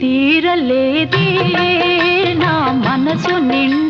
తీరలేదే నా మనసు నిండు